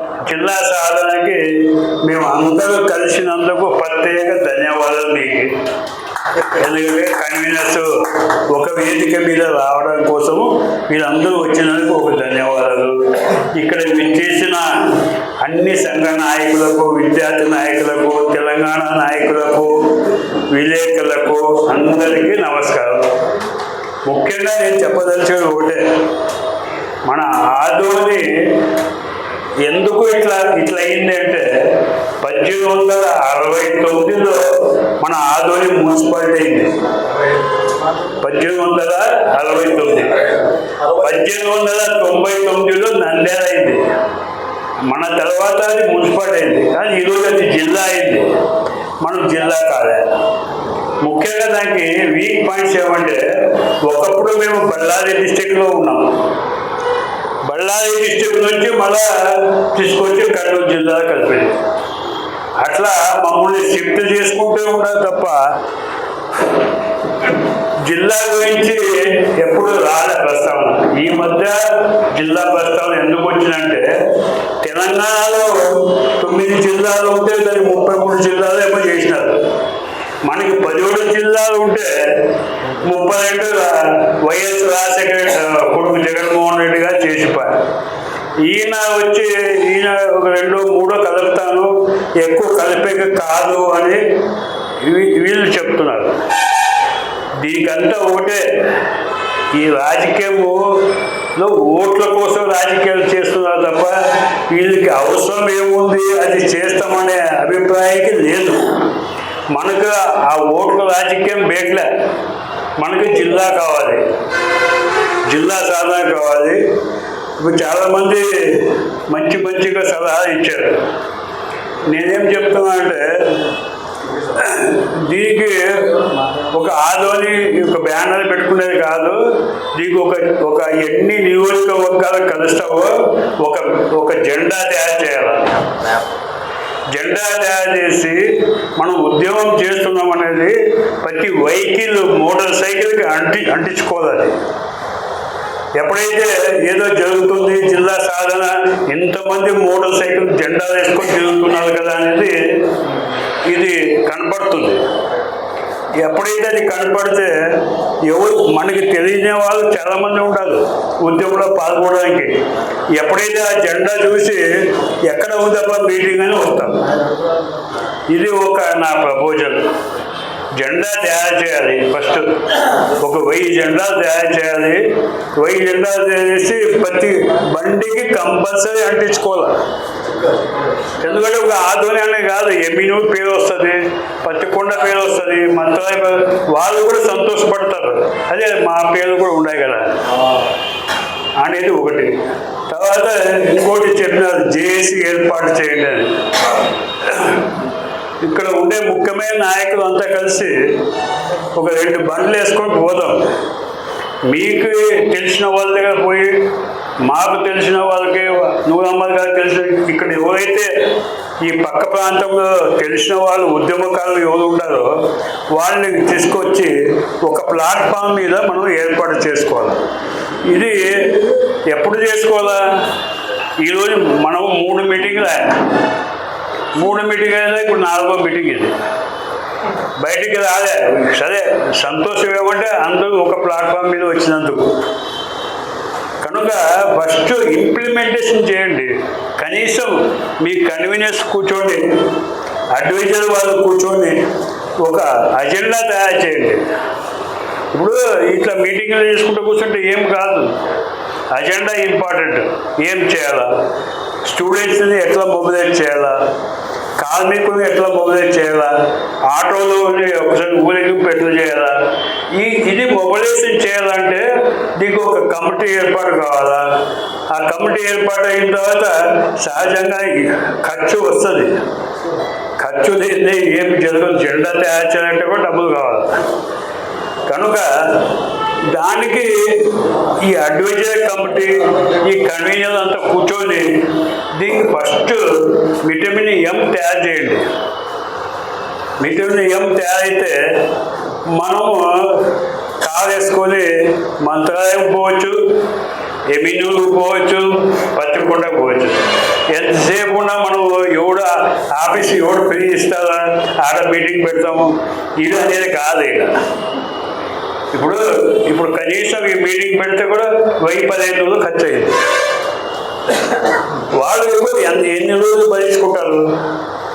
జిల్లా సాధనకి మేము అందరూ కలిసినందుకు ప్రత్యేక ధన్యవాదాలు మీకు. ఎందుకంటే కన్వీనర్స్ ఒక వేదిక మీద రావడం కోసము మీరందరూ వచ్చినందుకు ఒక ధన్యవాదాలు. ఇక్కడ చేసిన అన్ని సంఘ నాయకులకు విద్యార్థి నాయకులకు తెలంగాణ నాయకులకు విలేకరులకు అందరికీ నమస్కారం. ముఖ్యంగా నేను చెప్పదలిచేది ఒకటే. మన ఆదోని ఎందుకు ఇట్లా ఇట్లా అయింది అంటే పద్దెనిమిది వందల అరవై తొమ్మిదిలో మన ఆదోని మున్సిపాలిటీ అయింది. పద్దెనిమిది వందల అరవై తొమ్మిది. పద్దెనిమిది వందల తొంభై తొమ్మిదిలో నంద్యాల అయింది. మన తర్వాత అది మున్సిపాలిటీ అయింది. కానీ ఈరోజు అది జిల్లా అయింది. మనం జిల్లా కాలే. ముఖ్యంగా దానికి వీక్ పాయింట్స్ ఏమంటే ఒకప్పుడు మేము బళ్ళారి డిస్టిక్లో ఉన్నాం. బళ్ళారి డిస్టిక్ నుంచి మళ్ళా తీసుకొచ్చి కర్నూలు జిల్లా కలిపింది. అట్లా మమ్మల్ని షిఫ్ట్ చేసుకుంటూ ఉండాలి తప్ప జిల్లా గురించి ఎప్పుడు రాలే ప్రస్తావన. ఈ మధ్య జిల్లా ప్రస్తావన ఎందుకు వచ్చిందంటే తెలంగాణలో తొమ్మిది జిల్లాలు ఉంటే దాన్ని ముప్పై మూడు జిల్లాలు ఏమో చేసినారు. మనకి పదిహేడు జిల్లాలు ఉంటే ముప్పై రెండు వైఎస్ రాజశేఖర కొడుకు జగన్మోహన్ రెడ్డి గారు చేసిపోయారు ఈయన వచ్చి ఈయన ఒక రెండో మూడో కలుపుతాను ఎక్కువ కలిపేక కాదు అని వీ- వీళ్ళు చెప్తున్నారు. దీనికంతా ఒకటే. ఈ రాజకీయములో ఓట్ల కోసం రాజకీయాలు చేస్తున్నారు తప్ప వీళ్ళకి అవసరం ఏముంది అది చేస్తామనే అభిప్రాయానికి లేదు. మనకు ఆ ఓట్ల రాజకీయం బేట్లే. మనకి జిల్లా కావాలి. జిల్లా సాధన కావాలి. ఇప్పుడు చాలామంది మంచి మంచిగా సలహా ఇచ్చారు. నేనేం చెప్తున్నా అంటే దీనికి ఒక ఆదోని ఒక బ్యానర్ పెట్టుకునేది కాదు. దీనికి ఒక ఒక ఎన్ని నియోజకవర్గాలు కలుస్తావో ఒక ఒక జెండా తయారు చేయాలి. జెండా తయారు చేసి మనం ఉద్యమం చేస్తున్నాం అనేది ప్రతి వెహికల్ మోటార్ సైకిల్కి అంటి అంటించుకోవాలి ఎప్పుడైతే ఏదో జరుగుతుంది జిల్లా సాధన ఇంతమంది మోటార్ సైకిల్ జెండా వేసుకొని తిరుగుతున్నారు కదా అనేది ఇది కనపడుతుంది. ఎప్పుడైతే అది కనపడితే ఎవరు మనకి తెలియని వాళ్ళు చాలామంది ఉంటారు ఉద్యమంలో పాల్గొనడానికి. ఎప్పుడైతే ఆ జెండా చూసి ఎక్కడ ఉందో మీటింగ్ అని వస్తాం ఇది ఒక నా ప్రపోజల్. జెండా తయారు చేయాలి ఫస్ట్. ఒక వెయ్యి జెండాలు తయారు చేయాలి. వెయ్యి జెండాలు చేసి ప్రతి బండికి కంపల్సరీ అంటించుకోవాలి. ఎందుకంటే ఒక ఆధ్వర్యాన్ని కాదు ఎమ్మిను పేరు వస్తుంది పత్తికొండ పేరు వస్తుంది మంత్రాలయ వాళ్ళు కూడా సంతోషపడతారు. అదే మా పేరు కూడా ఉన్నాయి కదా. అనేది ఒకటి. తర్వాత ఇంకోటి చెప్పినారు జేఏసీ ఏర్పాటు చేయండి అని. ఇక్కడ ఉండే ముఖ్యమైన నాయకులు అంతా కలిసి ఒక రెండు బండ్లు వేసుకొని పోదాం. మీకు తెలిసిన వాళ్ళ దగ్గర పోయి మాకు తెలిసిన వాళ్ళకి నూరమ్మల్ గారు తెలిసిన ఇక్కడ ఎవరైతే ఈ పక్క ప్రాంతంలో తెలిసిన వాళ్ళు ఉద్యమకారులు ఎవరు ఉన్నారో వాళ్ళని తీసుకొచ్చి ఒక ప్లాట్ఫామ్ మీద మనం ఏర్పాటు చేసుకోవాలి. ఇది ఎప్పుడు చేసుకోవాలా? ఈరోజు మనం మూడు మీటింగ్లు మూడు మీటింగ్ అయితే ఇప్పుడు నాలుగో మీటింగ్ ఇది. బయటికి రాలే. సరే సంతోషం ఏమంటే అందరూ ఒక ప్లాట్ఫామ్ మీద వచ్చినందుకు. కనుక ఫస్ట్ ఇంప్లిమెంటేషన్ చేయండి. కనీసం మీ కన్వీనియన్స్ కూర్చోండి. అడ్వైజర్ వాళ్ళు కూర్చొని ఒక అజెండా తయారు చేయండి. ఇప్పుడు ఇట్లా మీటింగ్లు చేసుకుంటూ కూర్చుంటే ఏం కాదు. అజెండా ఇంపార్టెంట్ ఏం చేయాలా? స్టూడెంట్స్ని ఎట్లా మొబిలైజ్ చేయాలా? కార్మికులను ఎట్లా మొబిలైజ్ చేయాలా? ఆటోలో ఒకసారి ఊరికి ఎట్లా చేయాలా? ఈ ఇది మొబిలైజేషన్ చేయాలంటే దీనికి ఒక కమిటీ ఏర్పాటు కావాలా? ఆ కమిటీ ఏర్పాటు అయిన తర్వాత సహజంగా ఖర్చు వస్తుంది. ఖర్చు లేని ఏం జరగదు. జెండా తయారు చేయాలంటే కూడా డబ్బులు కావాలి. కనుక దానికి ఈ అడ్వైజరీ కమిటీ ఈ కన్వీనర్ అంతా కూర్చొని దీనికి ఫస్ట్ విటమిన్ ఎం తయారు చేయండి. విటమిన్ ఎం తయారైతే మనము కారు వేసుకొని మంత్రాలయం పోవచ్చు ఎమినూరు పోవచ్చు పత్తికొండ పోవచ్చు. ఎంతసేపు ఆఫీస్ ఎవడు ఫ్రీ ఇస్తారా ఆడ మీటింగ్ పెడతాము ఇది అనేది కాదు ఇక ఇప్పుడు ఇప్పుడు కనీసం ఈ మీటింగ్ పెడితే కూడా వెయ్యి పదిహేను రోజులు ఖర్చు అయ్యింది. వాళ్ళు ఎవరు ఎంత ఎన్ని రోజులు భరించుకుంటారు?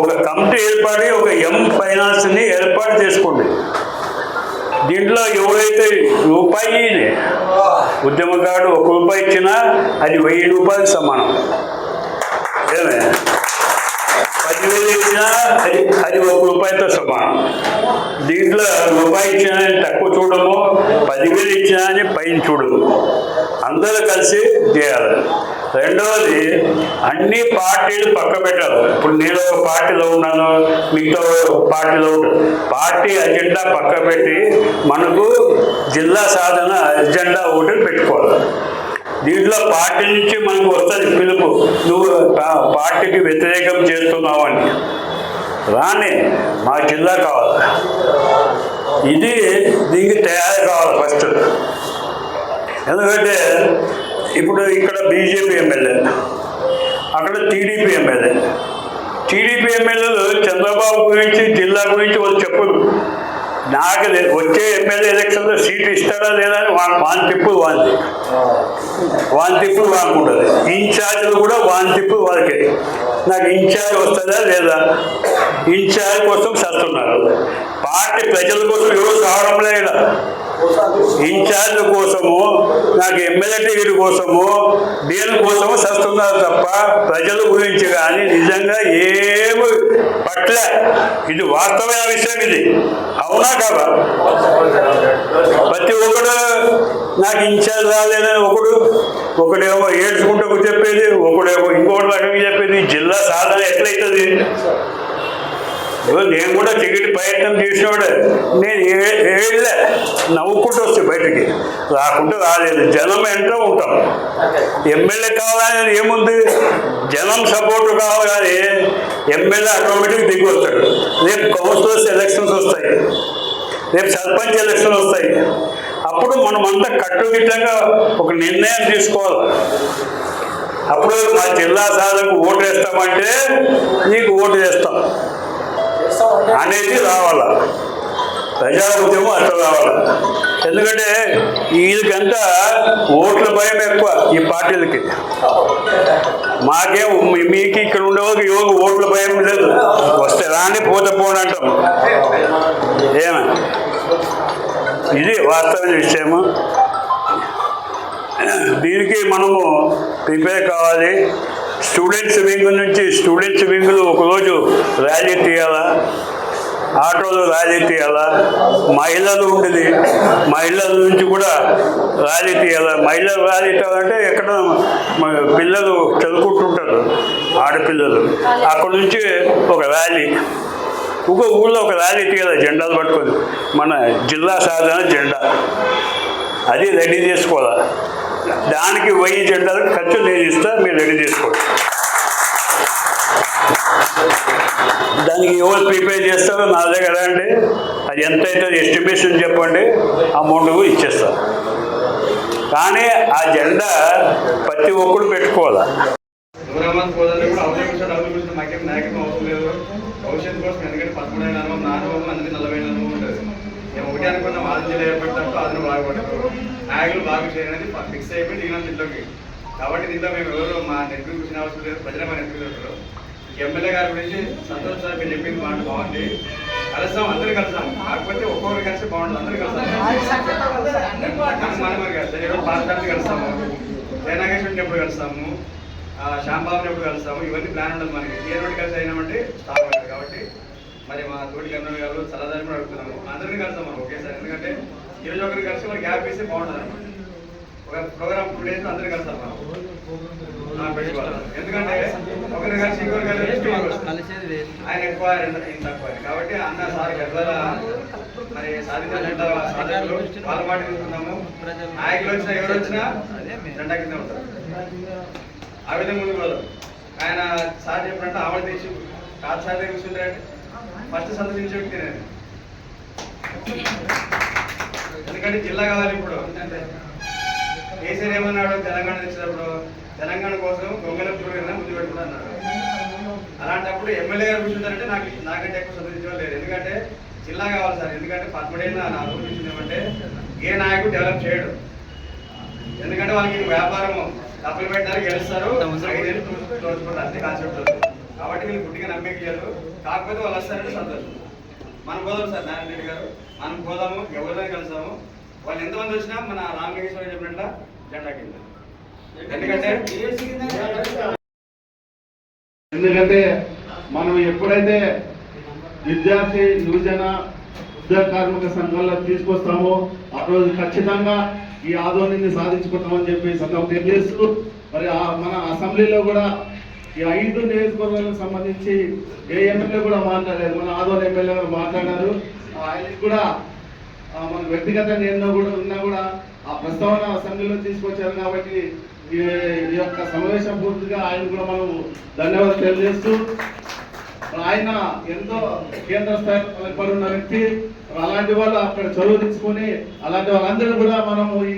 ఒక కమిటీ ఏర్పడి ఒక ఎం ఫైనాన్స్ని ఏర్పాటు చేసుకోండి. దీంట్లో ఎవరైతే రూపాయి ఉద్యమకారుడు ఒక రూపాయి ఇచ్చినా అది వెయ్యి రూపాయలకు సమానం. ఏమే? పదివేలు ఇచ్చినా అది అది ఒక రూపాయితో సమానం. దీంట్లో రూపాయి ఇచ్చినా అని తక్కువ చూడము పదివేలు ఇచ్చినా అని పైన చూడము అందరూ కలిసి చేయాలి. రెండవది అన్ని పార్టీలు పక్క పెట్టాలి. ఇప్పుడు నేను ఒక పార్టీలో ఉన్నాను మిగతా ఒక పార్టీలో ఉంటాను పార్టీ అజెండా పక్క పెట్టి మనకు జిల్లా సాధన ఎజెండా ఒకటి పెట్టుకోవాలి. దీంట్లో పార్టీ నుంచి మనకు వస్తుంది పిలుపు. నువ్వు పా- పార్టీకి వ్యతిరేకం చేస్తున్నావు అని. రాని మా జిల్లా కావాలి. ఇది దీనికి తయారు కావాలి ఫస్ట్. ఎందుకంటే ఇప్పుడు ఇక్కడ బీజేపీ ఎమ్మెల్యే అక్కడ టీడీపీ ఎమ్మెల్యే. టీడీపీ ఎమ్మెల్యేలు చంద్రబాబు గురించి జిల్లా గురించి వాళ్ళు చెప్పరు. నాకు వచ్చే ఎమ్మెల్యే ఎలక్షన్లో సీట్ ఇస్తాడా లేదా అని వా- వాని తిప్పులు వాంది వాని తిప్పులు వానుకుంటుంది. ఇన్ఛార్జ్లు కూడా వాని తిప్పులు నాకు ఇన్ఛార్జ్ వస్తుందా లేదా? ఇన్ఛార్జ్ కోసం చేస్తున్నారు పార్టీ ప్రజల కోసం ఎవరు కావడం లేదా. ఇన్ఛార్జ్ కోసము నాకు ఎమ్మెల్యే టికెట్ కోసము దేని కోసము సస్తున్నారు తప్ప ప్రజల గురించి కానీ నిజంగా ఏమి పట్ల. ఇది వాస్తవమైన విషయం ఇది. అవునా కదా? ప్రతి ఒక్కడు నాకు ఇన్ఛార్జ్ రాలేదని ఒకడు ఒకడేమో ఏడ్చుకుంటూ చెప్పేది ఒకడేమో ఇంకోటి రకంగా చెప్పేది జిల్లా సాధన ఎట్లయితుంది? నేను కూడా టికెట్ ప్రయత్నం చేసినవాడే నేను ఏళ్ళే నవ్వుకుంటూ వస్తే బయటికి. రాకుంటే రాలేదు. జనం వెంట ఉంటాం. ఎమ్మెల్యే కావాలని ఏముంది? జనం సపోర్ట్ కావాలి. ఎమ్మెల్యే ఆటోమేటిక్ దిగి వస్తాడు. రేపు కౌన్సిలర్స్ ఎలక్షన్స్ వస్తాయి. రేపు సర్పంచ్ ఎలక్షన్ వస్తాయి. అప్పుడు మనం అంతా కట్టుదిట్టంగా ఒక నిర్ణయం తీసుకోవాలి. అప్పుడు మా జిల్లా సాధకు ఓటు వేస్తామంటే నీకు ఓటు వేస్తాం. అనేది రావాల? ప్రజా ఉద్యమం అట్లా రావాలి? ఎందుకంటే వీళ్ళకంతా ఓట్ల భయం ఎక్కువ ఈ పార్టీలకి. మాకేం మీకు ఇక్కడ ఉండేవాళ్ళకి యువకు యోగ ఓట్ల భయం లేదు. వస్తే రాని పోతే పోనంటాం అంటాం. ఇది వాస్తవమైన విషయము. దీనికి మనము ప్రిపేర్ కావాలి. స్టూడెంట్స్ వింగ్ నుంచి స్టూడెంట్స్ వింగ్లు ఒకరోజు ర్యాలీ తీయాలా? ఆటోలు ర్యాలీ తీయాలా? మహిళలు ఉండేది మహిళల నుంచి కూడా ర్యాలీ తీయాలా? మహిళలు ర్యాలీ తీయాలంటే ఎక్కడ పిల్లలు చదువుకుంటుంటారు ఆడపిల్లలు. అక్కడ నుంచి ఒక ర్యాలీ. ఇంకో ఊళ్ళో ఒక ర్యాలీ తీయాలి? జెండాలు పట్టుకొని. మన జిల్లా సాధన జెండా. అది రెడీ చేసుకోవాలా? దానికి వెయ్యి జెండాలు ఖర్చు నేను ఇస్తా మీరు రెడీ చేసుకోండి. దానికి ఎవరు ప్రిపేర్ చేస్తారో నా దగ్గర అండి అది ఎంత అవుతుంది ఎస్టిమేషన్ చెప్పండి అమౌంట్ కూడా ఇచ్చేస్తా. కానీ ఆ జెండా ప్రతి ఒక్కరు పెట్టుకోవాలా? దూరమంది కోసం ఎందుకంటే అవసరం కోసం ఒకటి అనుకున్న ఆరు జిల్లా ఏర్పడినప్పుడు బాగుపడతారు. నాయకులు బాగా చేయాలనేది ఫిక్స్ అయిపోయి దిగినాం దీంట్లోకి. కాబట్టి దీంట్లో మేము ఎవరు మా నెత్తి కూర్చునే అవసరం లేదు. ప్రజల మా నెత్తి ఉంటారు. ఎమ్మెల్యే గారి గురించి సంతోష్ సార్ మీరు చెప్పింది మాట బాగుంది. కలుస్తాం అందరూ కలుస్తాం. కాకపోతే ఒక్కొక్కరు కలిసి బాగుంటుంది. అందరూ కలుస్తాం. మనం మరి కలిసి ఈరోజు కలుస్తాము. జయనాగేశ్వరిని ఎప్పుడు కలుస్తాము. శాంబాబుని శ్యాంబాబుని ఎప్పుడు కలుస్తాము. ఇవన్నీ ప్లాన్ ఉండదు మనకి. ఏ రోడ్డు కలిసి అయినామంటే కాబట్టి మరి మా తోటి కన్నా గారు సలహాదారు కూడా అడుగుతున్నాము. అందరినీ కలుస్తాం మనం ఒకేసారి. ఎందుకంటే ఈ రోజు ఒకరిని కలిసి ఒక గ్యాప్ వేస్తే బాగుంటుంది ఒక ప్రోగ్రామ్ టూ డేస్ అందరినీ కలుస్తాం మనం. ఎందుకంటే ఒకరిని కలిసి ఇంకొకరు కలిసి ఆయన ఎక్కువ ఈయన తక్కువ కాబట్టి అన్న సార్ గద్వాల మరి సాధకులు వాళ్ళ మాట తీసుకున్నాము నాయకులు వచ్చినా ఎవరు వచ్చినా జెండా కింద ఉంటారు. ఆ విధంగా ముందుకు ఆయన సార్ చెప్పినట్టు ఆవిడ తీసి కాదు సార్ కూర్చుంటారంటే ఫస్ట్ సందర్శించే వ్యక్తి నేను ఎందుకంటే జిల్లా కావాలి ఇప్పుడు. కేసీఆర్ ఏమన్నాడు? తెలంగాణ తెచ్చినప్పుడు తెలంగాణ కోసం చూడగా ముందు పెట్టుకున్నాడు అలాంటప్పుడు ఎమ్మెల్యే గారు కూర్చుంటారంటే నాకు నాకంటే ఎక్కువ సంతోషించడం లేదు ఎందుకంటే జిల్లా కావాలి సార్. ఎందుకంటే పదమూడేళ్ళ నా రోజు కూర్చుందామంటే ఏ నాయకుడు డెవలప్ చేయడు. ఎందుకంటే వాళ్ళకి వ్యాపారం డబ్బులు పెట్టారు గెలుస్తారు. ఐదేళ్ళు చూసుకుంటూ చూసుకుంటారు అంతే కాన్సెప్ట్. కాబట్టి వీళ్ళు గుడ్డిగా నమ్మేయలేదు కాకపోతే వాళ్ళు వస్తారంటే సంతోషం. మనం పోదాం సార్ నారాయణ రెడ్డి గారు. మనం పోదాము ఎవరితో కలుస్తాము వాళ్ళు ఎంతమంది వచ్చినా మన రామలింగేశ్వర చెప్పినట్ల జెండా కింద. ఎందుకంటే ఎందుకంటే మనం ఎప్పుడైతే విద్యార్థి యువజన ఉద్యోగ కార్మిక సంఘాల్లో తీసుకొస్తామో ఆ రోజు ఖచ్చితంగా ఈ ఆందోళనని సాధించుకుంటామని చెప్పి సంఘం తెలియజేస్తూ మరి ఆ మన అసెంబ్లీలో కూడా ఈ ఐదు నియోజకవర్గాలకు సంబంధించి ఏ ఎమ్మెల్యే కూడా మాట్లాడలేదు. మన ఆదోళ ఎమ్మెల్యే గారు మాట్లాడారు. ఆయనకి కూడా మన వ్యక్తిగతంగా ఎన్నో కూడా ఉన్నా కూడా ఆ ప్రస్తావన అసెంబ్లీలో తీసుకొచ్చారు కాబట్టి ఈ ఈ యొక్క సమావేశం పూర్తిగా ఆయన కూడా మనం ధన్యవాదాలు తెలియజేస్తూ ఆయన ఎంతో కేంద్ర స్థాయిలో నిలబడి ఉన్న వ్యక్తి అలాంటి వాళ్ళు అక్కడ చదువు తీసుకొని అలాంటి వాళ్ళందరూ కూడా మనము ఈ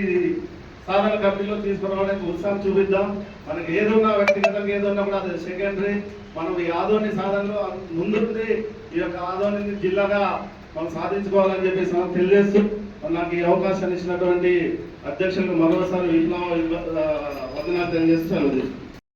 సాధన కమిటీలో తీసుకురావడానికి ఉత్సాహం చూపిద్దాం. మనకి ఏదున్నా వ్యక్తిగతంగా ఏదున్నా కూడా అది సెకండరీ మనం ఈ ఆదోని సాధనలో ముందుండి ఈ యొక్క ఆదోని జిల్లాగా మనం సాధించుకోవాలని చెప్పేసి మనం తెలియజేస్తూ నాకు ఈ అవకాశాన్ని ఇచ్చినటువంటి అధ్యక్షులకు మరోసారి విప్లవ వదనాలు తెలియజేస్తూ సెలవు